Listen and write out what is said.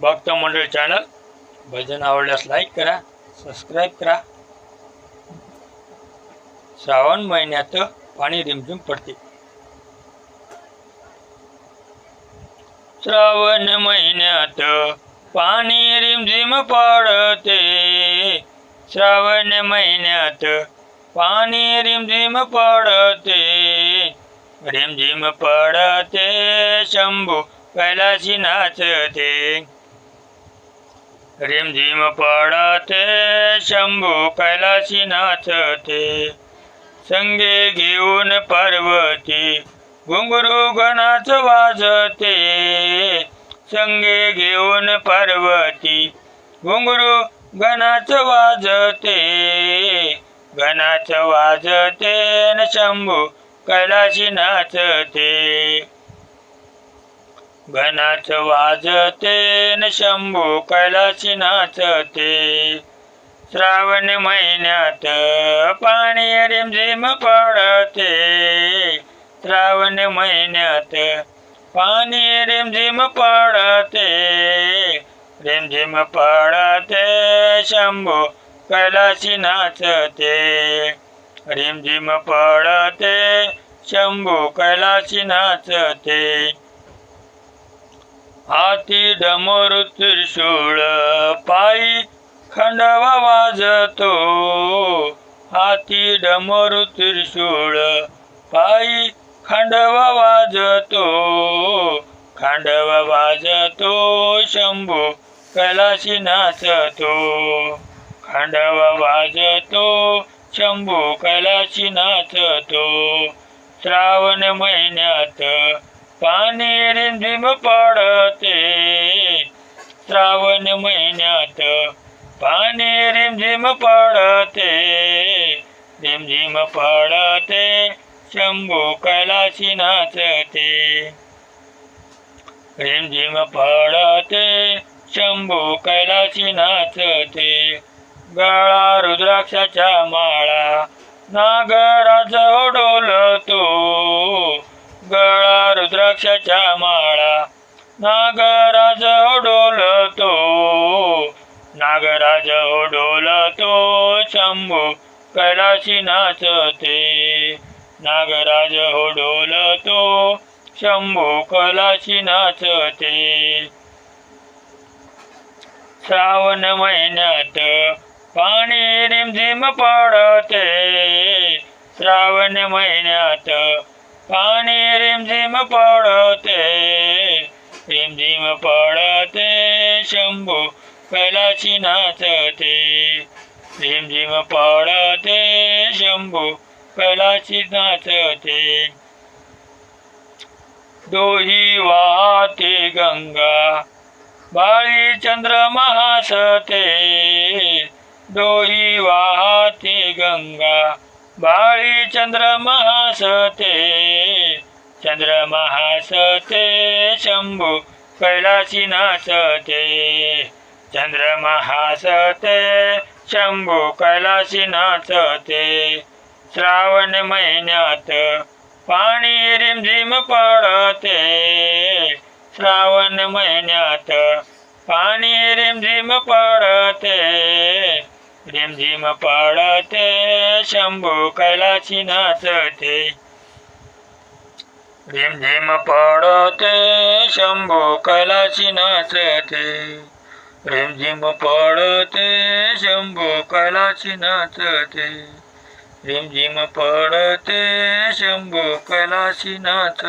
भक्त मंडळ चॅनल भजन आवडल्यास लाईक करा सबस्क्राईब करा. श्रावण महिन्यात पाणी रिमझिम पडते. श्रावण महिन्यात पाणी रिमझिम पडते. श्रावण महिन्यात पाणी रिमझिम पडते. रिमझिम पडते शंभू कैलाशी नाचते. रिमझिम पडते शंभू कैलाशी नाचते संगे घेऊन पार्वती घुंगरू गणाच वाजते. संगे घेऊन पार्वती घुंगरू गणाच वाजते. गणाच वाजते न शंभू कैलाशी नाचते घनाच वाजते न शंभू कैलाशी नाचते श्रावण महिन्यात पाणी रिमझिम पडते. श्रावण महिन्यात पाणी रिमझिम पडते. रिमझिम पडते शंभू कैलाशी नाचते रिमझिम पडते शंभू कैलाशी नाचते हाती डमरू त्रिशूळ पायी खंडवा वाजतो. हाती डमरू त्रिशूळ पायी खंडवा वाजतो. खांडवा वाजतो शंभू कैलाशी नाचतो. खांडवा वाजतो शंभू कैलाशी नाचतो. श्रावण महिन्यात पाणी रिमझिम पडते श्रावण महिन्यात पाणी रिमझिम पडते रिमझिम पडते शंभू कैलाशी नाचते. रिमझिम पडते शंभू कैलाशी नाचते. गळा रुद्राक्षाच्या माळा नागराज ओढ गळा रुद्राक्षाच्या माळा नागराज डोलतो नागराज डोलतो शंभू कैलाशी नाचते नागराज डोलतो शंभू कैलाशी नाचते श्रावण महिन्यात पाणी रिमझिम पडते. श्रावण महिन्यात पाणी रिमझिम पडते. रिमझिम पडते शंभू कैलाशी नाचते रिमझिम पडते शंभू कैलाशी नाचते दोही वाहते गंगा बाळी चंद्र महासते. दोही वाहते गंगा बाळी चंद्र महासते. चंद्रमहासते शंभू कैलाशी नाचते चंद्र महासते शंभू कैलाशी नाचते श्रावण महिन्यात पाणी रिमझिम पडते। श्रावण महिन्यात पाणी रिमझिम पडते। रिमझिम पडते शंभू कैलाशी नाचते रिमझिम पडते शंभू कैलाशी नाचते. रिमझिम पडते शंभू कैलाशी नाचते. रिमझिम पडते शंभू कैलाशी नाच